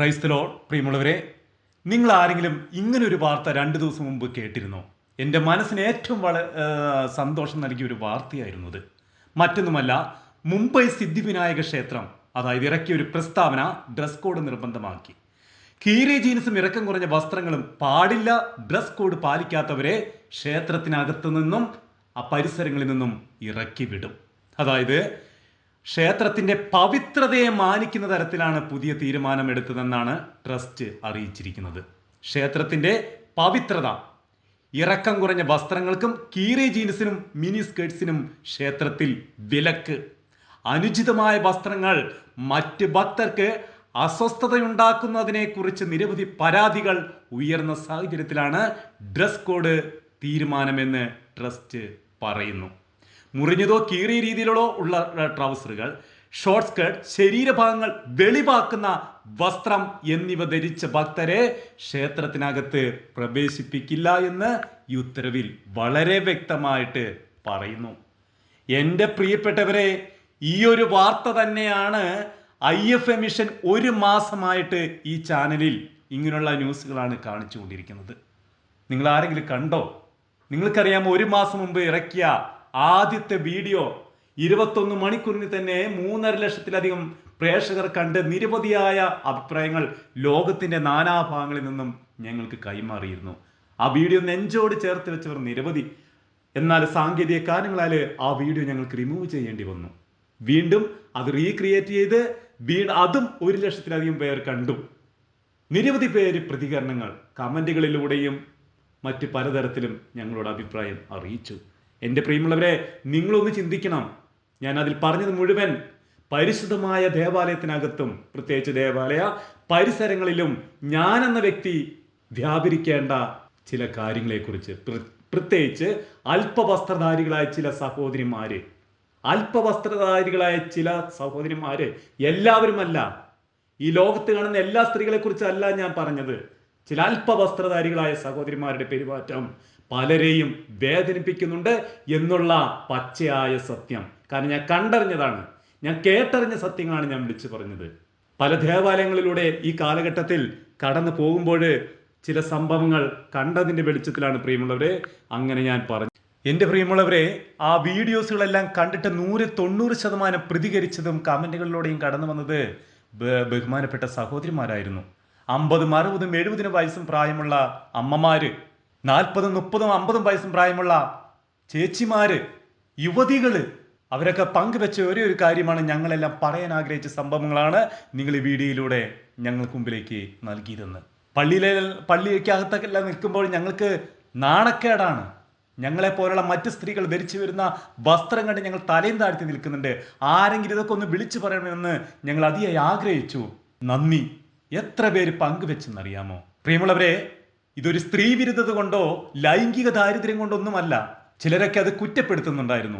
ക്രൈസ്തലോ പ്രിയമുള്ളവരെ നിങ്ങൾ ആരെങ്കിലും ഇങ്ങനൊരു വാർത്ത രണ്ട് ദിവസം മുമ്പ് കേട്ടിരുന്നോ? എന്റെ മനസ്സിന് ഏറ്റവും വള സന്തോഷം നൽകിയ ഒരു വാർത്തയായിരുന്നു അത്. മറ്റൊന്നുമല്ല മുംബൈ സിദ്ധിവിനായക ക്ഷേത്രം അതായത് ഇറക്കിയ ഒരു പ്രസ്താവന ഡ്രസ് കോഡ് നിർബന്ധമാക്കി. കീറി ജീൻസും ഇറക്കം കുറഞ്ഞ വസ്ത്രങ്ങളും പാടില്ല ഡ്രസ് കോഡ് പാലിക്കാത്തവരെ ക്ഷേത്രത്തിനകത്തു നിന്നും ആ പരിസരങ്ങളിൽ നിന്നും ഇറക്കി വിടും അതായത് ക്ഷേത്രത്തിന്റെ പവിത്രതയെ മാനിക്കുന്ന തരത്തിലാണ് പുതിയ തീരുമാനം എടുത്തതെന്നാണ് ട്രസ്റ്റ് അറിയിച്ചിരിക്കുന്നത്. ക്ഷേത്രത്തിന്റെ പവിത്രത ഇറക്കം കുറഞ്ഞ വസ്ത്രങ്ങൾക്കും കീറി ജീൻസിനും മിനി സ്കേർട്സിനും ക്ഷേത്രത്തിൽ വിലക്ക്. അനുചിതമായ വസ്ത്രങ്ങൾ മറ്റ് ഭക്തർക്ക് അസ്വസ്ഥതയുണ്ടാക്കുന്നതിനെക്കുറിച്ച് നിരവധി പരാതികൾ ഉയർന്ന സാഹചര്യത്തിലാണ് ഡ്രസ് കോഡ് തീരുമാനമെന്ന് ട്രസ്റ്റ് പറയുന്നു. മുറിഞ്ഞതോ കീറിയ രീതിയിലോ ഉള്ള ട്രൗസറുകൾ ഷോർട്ട് സ്കേർട്ട് ശരീരഭാഗങ്ങൾ വെളിവാക്കുന്ന വസ്ത്രം എന്നിവ ധരിച്ച ഭക്തരെ ക്ഷേത്രത്തിനകത്ത് പ്രവേശിപ്പിക്കില്ല എന്ന് ഈ ഉത്തരവിൽ വളരെ വ്യക്തമായിട്ട് പറയുന്നു. എന്റെ പ്രിയപ്പെട്ടവരെ ഈ ഒരു വാർത്ത തന്നെയാണ് ഐ എഫ് എ മിഷൻ ഒരു മാസമായിട്ട് ഈ ചാനലിൽ ഇങ്ങനെയുള്ള ന്യൂസുകളാണ് കാണിച്ചു കൊണ്ടിരിക്കുന്നത് നിങ്ങൾ ആരെങ്കിലും കണ്ടോ? നിങ്ങൾക്കറിയാം ഒരു മാസം മുമ്പ് ഇറക്കിയ ആദ്യത്തെ വീഡിയോ ഇരുപത്തൊന്ന് മണിക്കൂറിന് തന്നെ മൂന്നര ലക്ഷത്തിലധികം പ്രേക്ഷകർ കണ്ട് നിരവധിയായ അഭിപ്രായങ്ങൾ ലോകത്തിന്റെ നാനാഭാഗങ്ങളിൽ നിന്നും ഞങ്ങൾക്ക് കൈമാറിയിരുന്നു. ആ വീഡിയോ നെഞ്ചോട് ചേർത്ത് വെച്ചവർ നിരവധി. എന്നാൽ സാങ്കേതിക കാരണങ്ങളാൽ ആ വീഡിയോ ഞങ്ങൾക്ക് റിമൂവ് ചെയ്യേണ്ടി വന്നു. വീണ്ടും അത് റീക്രിയേറ്റ് ചെയ്ത് വീണ്ടും അതും ഒരു ലക്ഷത്തിലധികം പേർ കണ്ടു. നിരവധി പേര് പ്രതികരണങ്ങൾ കമന്റുകളിലൂടെയും മറ്റ് പലതരത്തിലും ഞങ്ങളോട് അഭിപ്രായം അറിയിച്ചു. എന്റെ പ്രിയമുള്ളവരെ നിങ്ങളൊന്ന് ചിന്തിക്കണം. ഞാൻ അതിൽ പറഞ്ഞത് മുഴുവൻ പരിശുദ്ധമായ ദേവാലയത്തിനകത്തും പ്രത്യേകിച്ച് ദേവാലയ പരിസരങ്ങളിലും ഞാൻ എന്ന വ്യക്തി വ്യാപരിക്കേണ്ട ചില കാര്യങ്ങളെക്കുറിച്ച്. പ്ര- പ്രത്യേകിച്ച് അല്പവസ്ത്രധാരികളായ ചില സഹോദരിമാര്. അല്പവസ്ത്രധാരികളായ ചില സഹോദരിമാര് എല്ലാവരുമല്ല. ഈ ലോകത്ത് കാണുന്ന എല്ലാ സ്ത്രീകളെക്കുറിച്ചല്ല ഞാൻ പറഞ്ഞത്. ചില അല്പവസ്ത്രധാരികളായ സഹോദരിമാരുടെ പെരുമാറ്റം പലരെയും വേദനിപ്പിക്കുന്നുണ്ട് എന്നുള്ള പച്ചയായ സത്യം. കാരണം ഞാൻ കണ്ടറിഞ്ഞതാണ്. ഞാൻ കേട്ടറിഞ്ഞ സത്യങ്ങളാണ് ഞാൻ വിളിച്ചു പറഞ്ഞത്. പല ദേവാലയങ്ങളിലൂടെ ഈ കാലഘട്ടത്തിൽ കടന്നു പോകുമ്പോൾ ചില സംഭവങ്ങൾ കണ്ടതിന്റെ വെളിച്ചത്തിലാണ് പ്രിയമുള്ളവരെ അങ്ങനെ ഞാൻ പറഞ്ഞു എന്റെ പ്രിയമുള്ളവരെ ആ വീഡിയോസുകളെല്ലാം കണ്ടിട്ട് നൂറ് തൊണ്ണൂറ് ശതമാനം പ്രതികരിച്ചതും കമന്റുകളിലൂടെയും കടന്നു വന്നത് ബഹുമാനപ്പെട്ട സഹോദരിമാരായിരുന്നു. അമ്പതും അറുപതും എഴുപതിനും വയസ്സും പ്രായമുള്ള അമ്മമാര്. നാൽപ്പതും മുപ്പതും അമ്പതും വയസ്സും പ്രായമുള്ള ചേച്ചിമാര് യുവതികൾ അവരൊക്കെ പങ്കുവെച്ച ഒരേ ഒരു കാര്യമാണ് ഞങ്ങളെല്ലാം പറയാൻ ആഗ്രഹിച്ച സംഭവങ്ങളാണ് നിങ്ങൾ ഈ വീഡിയോയിലൂടെ ഞങ്ങൾക്ക് മുമ്പിലേക്ക് നൽകിയിരുന്നത് പള്ളിയിലെ പള്ളിക്കകത്തൊക്കെ നിൽക്കുമ്പോൾ ഞങ്ങൾക്ക് നാണക്കേടാണ്. ഞങ്ങളെ പോലുള്ള മറ്റ് സ്ത്രീകൾ ധരിച്ചു വരുന്ന വസ്ത്രം കണ്ട് ഞങ്ങൾ തലയും താഴ്ത്തി നിൽക്കുന്നുണ്ട്. ആരെങ്കിലും ഇതൊക്കെ ഒന്ന് വിളിച്ചു പറയണമെന്ന് ഞങ്ങൾ അതിയായി ആഗ്രഹിച്ചു. നന്ദി. എത്ര പേര് പങ്കുവെച്ചെന്നറിയാമോ? പ്രിയമുള്ളവരെ ഇതൊരു സ്ത്രീ വിരുദ്ധത കൊണ്ടോ ലൈംഗിക ദാരിദ്ര്യം കൊണ്ടൊന്നുമല്ല. ചിലരൊക്കെ അത് കുറ്റപ്പെടുത്തുന്നുണ്ടായിരുന്നു.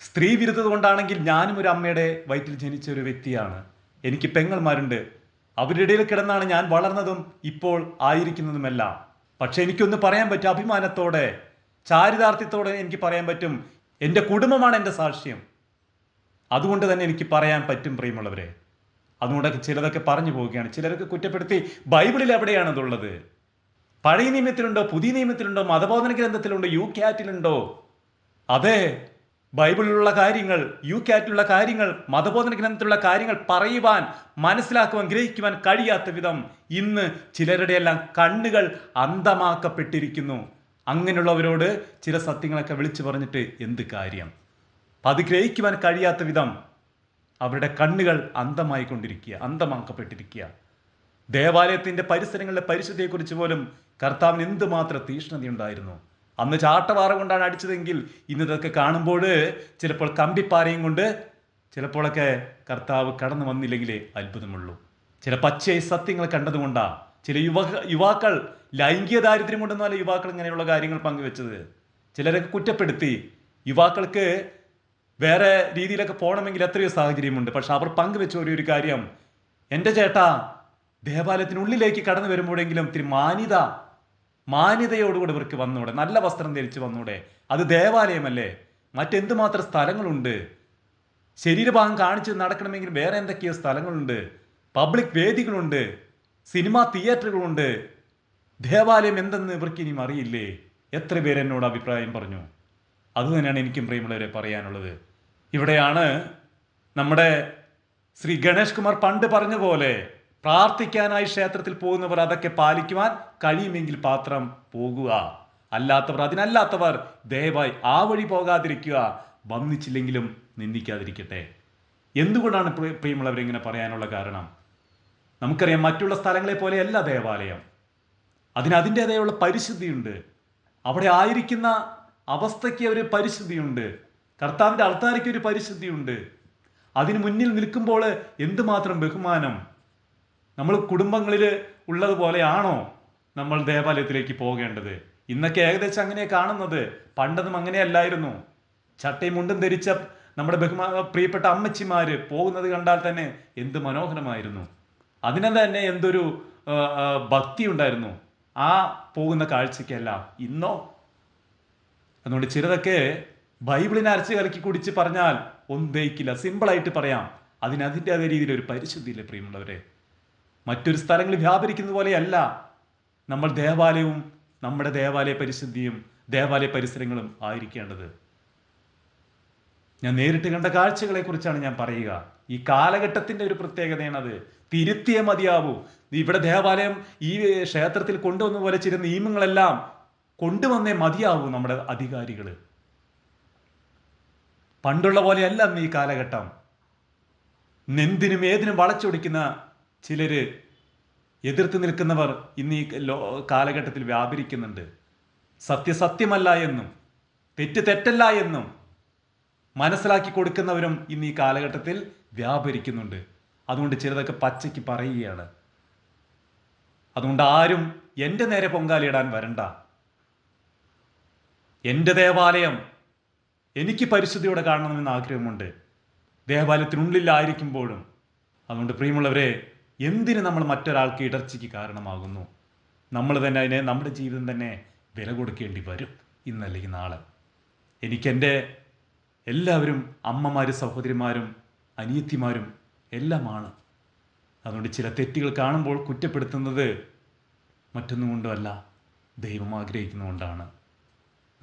സ്ത്രീ വിരുദ്ധത കൊണ്ടാണെങ്കിൽ ഞാനും ഒരു അമ്മയുടെ വയറ്റിൽ ജനിച്ച ഒരു വ്യക്തിയാണ്. എനിക്ക് പെങ്ങൾമാരുണ്ട് അവരുടെ ഇടയിൽ കിടന്നാണ് ഞാൻ വളർന്നതും ഇപ്പോൾ ആയിരിക്കുന്നതുമെല്ലാം. പക്ഷെ എനിക്കൊന്ന് പറയാൻ പറ്റും അഭിമാനത്തോടെ ചാരിതാർത്ഥ്യത്തോടെ എനിക്ക് പറയാൻ പറ്റും. എന്റെ കുടുംബമാണ് എന്റെ സാക്ഷ്യം. അതുകൊണ്ട് തന്നെ എനിക്ക് പറയാൻ പറ്റും പ്രിയമുള്ളവരെ. അതുകൊണ്ടൊക്കെ ചിലതൊക്കെ പറഞ്ഞു പോവുകയാണ്. ചിലരൊക്കെ കുറ്റപ്പെടുത്തി ബൈബിളിൽ എവിടെയാണ് അതുള്ളത്? പഴയ നിയമത്തിലുണ്ടോ പുതിയ നിയമത്തിലുണ്ടോ മതബോധന ഗ്രന്ഥത്തിലുണ്ടോ യു ക്യാറ്റിലുണ്ടോ അതെ ബൈബിളിലുള്ള കാര്യങ്ങൾ യു ക്യാറ്റിലുള്ള കാര്യങ്ങൾ മതബോധന ഗ്രന്ഥത്തിലുള്ള കാര്യങ്ങൾ പറയുവാൻ മനസ്സിലാക്കുവാൻ ഗ്രഹിക്കുവാൻ കഴിയാത്ത വിധം ഇന്ന് ചിലരുടെ എല്ലാം കണ്ണുകൾ അന്ധമാക്കപ്പെട്ടിരിക്കുന്നു. അങ്ങനെയുള്ളവരോട് ചില സത്യങ്ങളൊക്കെ വിളിച്ചു പറഞ്ഞിട്ട് എന്ത് കാര്യം? അത് ഗ്രഹിക്കുവാൻ കഴിയാത്ത വിധം അവരുടെ കണ്ണുകൾ അന്ധമായിക്കൊണ്ടിരിക്കുക അന്ധമാക്കപ്പെട്ടിരിക്കുക. ദേവാലയത്തിന്റെ പരിസരങ്ങളുടെ പരിശുദ്ധിയെക്കുറിച്ച് പോലും കർത്താവിന് എന്തുമാത്രം തീഷ്ണതയുണ്ടായിരുന്നു? അന്ന് ചാട്ടവാറ കൊണ്ടാണ് അടിച്ചതെങ്കിൽ ഇന്ന് ഇതൊക്കെ കാണുമ്പോൾ ചിലപ്പോൾ കമ്പിപ്പാരയും കൊണ്ട് ചിലപ്പോഴൊക്കെ കർത്താവ് കടന്നു വന്നില്ലെങ്കിലേ അത്ഭുതമുള്ളൂ. ചില പച്ചയ സത്യങ്ങൾ കണ്ടതുകൊണ്ടാണ് ചില യുവ യുവാക്കൾ ലൈംഗിക ദാരിദ്ര്യം കൊണ്ടൊന്നുമല്ല യുവാക്കൾ ഇങ്ങനെയുള്ള കാര്യങ്ങൾ പങ്കുവെച്ചത്. ചിലരൊക്കെ കുറ്റപ്പെടുത്തി. യുവാക്കൾക്ക് വേറെ രീതിയിലൊക്കെ പോകണമെങ്കിൽ എത്രയോ സാഹചര്യമുണ്ട്. പക്ഷെ അവർ പങ്കുവെച്ച ഒരു ഒരു കാര്യം. എന്റെ ചേട്ടാ ദേവാലയത്തിനുള്ളിലേക്ക് കടന്നു വരുമ്പോഴെങ്കിലും ഇത്തിരി മാന്യത മാന്യതയോടുകൂടി ഇവർക്ക് വന്നൂടെ നല്ല വസ്ത്രം ധരിച്ച് വന്നൂടെ. അത് ദേവാലയമല്ലേ? മറ്റെന്തുമാത്രം സ്ഥലങ്ങളുണ്ട്? ശരീരഭാഗം കാണിച്ച് നടക്കണമെങ്കിൽ വേറെ എന്തൊക്കെയോ സ്ഥലങ്ങളുണ്ട്. പബ്ലിക് വേദികളുണ്ട്. സിനിമാ തിയേറ്ററുകളുണ്ട്. ദേവാലയം എന്തെന്ന് ഇവർക്ക് ഇനിയും അറിയില്ലേ? എത്ര പേര് എന്നോട് അഭിപ്രായം പറഞ്ഞു? അതുതന്നെയാണ് എനിക്കും പ്രിയമുള്ളവരെ പറയാനുള്ളത്. ഇവിടെയാണ് നമ്മുടെ ശ്രീ ഗണേഷ് കുമാർ പണ്ട് പറഞ്ഞ പോലെ പ്രാർത്ഥിക്കാനായി ക്ഷേത്രത്തിൽ പോകുന്നവർ അതൊക്കെ പാലിക്കുവാൻ കഴിയുമെങ്കിൽ പാത്രം പോകുക. അല്ലാത്തവർ അതിനല്ലാത്തവർ ദയവായി ആ വഴി പോകാതിരിക്കുക. വന്നിച്ചില്ലെങ്കിലും നിന്ദിക്കാതിരിക്കട്ടെ. എന്തുകൊണ്ടാണ് പ്രിയമുള്ളവരിങ്ങനെ പറയാനുള്ള കാരണം? നമുക്കറിയാം മറ്റുള്ള സ്ഥലങ്ങളെ പോലെയല്ല ദേവാലയം. അതിന് അതിന്റെതായുള്ള പരിശുദ്ധിയുണ്ട്. അവിടെ ആയിരിക്കുന്ന അവസ്ഥയ്ക്ക് ഒരു പരിശുദ്ധിയുണ്ട്. കർത്താവിന്റെ അൾത്താരയ്ക്ക് ഒരു പരിശുദ്ധിയുണ്ട്. അതിന് മുന്നിൽ നിൽക്കുമ്പോൾ എന്തുമാത്രം ബഹുമാനം? നമ്മൾ കുടുംബങ്ങളിൽ ഉള്ളതുപോലെയാണോ നമ്മൾ ദേവാലയത്തിലേക്ക് പോകേണ്ടത്? ഇന്നൊക്കെ ഏകദേശം അങ്ങനെ കാണുന്നത്. പണ്ടതും അങ്ങനെയല്ലായിരുന്നു. ചട്ടയും മുണ്ടും ധരിച്ച നമ്മുടെ ബഹുമാ പ്രിയപ്പെട്ട അമ്മച്ചിമാര് പോകുന്നത് കണ്ടാൽ തന്നെ എന്ത് മനോഹരമായിരുന്നു. അതിനെ തന്നെ എന്തൊരു ഭക്തി ഉണ്ടായിരുന്നു. ആ പോകുന്ന കാഴ്ചയ്ക്കല്ല ഇന്നോ? അതുകൊണ്ട് ചിലതൊക്കെ ബൈബിളിനെ അരച്ച് കലക്കി കുടിച്ച് പറഞ്ഞാൽ ഒന്നും ദഹിക്കില്ല. സിമ്പിളായിട്ട് പറയാം. അതിനതിന്റെ അതേ രീതിയിൽ ഒരു പരിശുദ്ധിയില്ലേ പ്രിയമുള്ളവരെ? മറ്റൊരു സ്ഥലങ്ങളിൽ വ്യാപരിക്കുന്നത് പോലെയല്ല. നമ്മൾ ദേവാലയവും നമ്മുടെ ദേവാലയ പരിശുദ്ധിയും ദേവാലയ പരിസരങ്ങളും ആയിരിക്കേണ്ടത്. ഞാൻ നേരിട്ട് കണ്ട കാഴ്ചകളെ കുറിച്ചാണ് ഞാൻ പറയുക. ഈ കാലഘട്ടത്തിന്റെ ഒരു പ്രത്യേകതയാണത്. തിരുത്തിയേ മതിയാവൂ. ഇവിടെ ദേവാലയം ഈ ക്ഷേത്രത്തിൽ കൊണ്ടുവന്ന പോലെ ചില നിയമങ്ങളെല്ലാം കൊണ്ടുവന്നേ മതിയാവൂ നമ്മുടെ അധികാരികൾ. പണ്ടുള്ള പോലെയല്ല ഈ കാലഘട്ടം. നെന്തിനും ഏതിനും വളച്ചൊടിക്കുന്ന ചിലര് എതിർത്ത് നിൽക്കുന്നവർ ഇന്ന് ഈ ലോ കാലഘട്ടത്തിൽ വ്യാപരിക്കുന്നുണ്ട്. സത്യസത്യമല്ല എന്നും തെറ്റ് തെറ്റല്ല എന്നും മനസ്സിലാക്കി കൊടുക്കുന്നവരും ഇന്ന് ഈ കാലഘട്ടത്തിൽ വ്യാപരിക്കുന്നുണ്ട്. അതുകൊണ്ട് ചിലതൊക്കെ പച്ചയ്ക്ക് പറയുകയാണ്. അതുകൊണ്ട് ആരും എന്റെ നേരെ പൊങ്കാലിടാൻ വരണ്ട. എന്റെ ദേവാലയം എനിക്ക് പരിശുദ്ധിയോടെ കാണണമെന്ന് ആഗ്രഹമുണ്ട്. ദേവാലയത്തിനുള്ളിലായിരിക്കുമ്പോഴും. അതുകൊണ്ട് പ്രിയമുള്ളവരെ എന്തിന് നമ്മൾ മറ്റൊരാൾക്ക് ഇടർച്ചയ്ക്ക് കാരണമാകുന്നു? നമ്മൾ തന്നെ അതിനെ നമ്മുടെ ജീവിതം തന്നെ വില കൊടുക്കേണ്ടി വരും ഇന്നല്ലെങ്കിൽ നാളെ. എനിക്കെന്റെ എല്ലാവരും അമ്മമാരും സഹോദരിമാരും അനിയത്തിമാരും എല്ലാമാണ്. അതുകൊണ്ട് ചില തെറ്റുകൾ കാണുമ്പോൾ കുറ്റപ്പെടുത്തുന്നത് മറ്റൊന്നും കൊണ്ടുമല്ല ദൈവം ആഗ്രഹിക്കുന്നതുകൊണ്ടാണ്.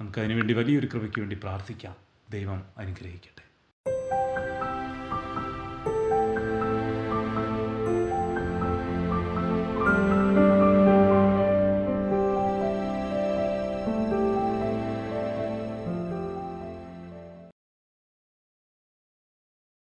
നമുക്കതിനു വേണ്ടി വലിയൊരു കൃപയ്ക്ക് വേണ്ടി പ്രാർത്ഥിക്കാം. ദൈവം അനുഗ്രഹിക്കട്ടെ.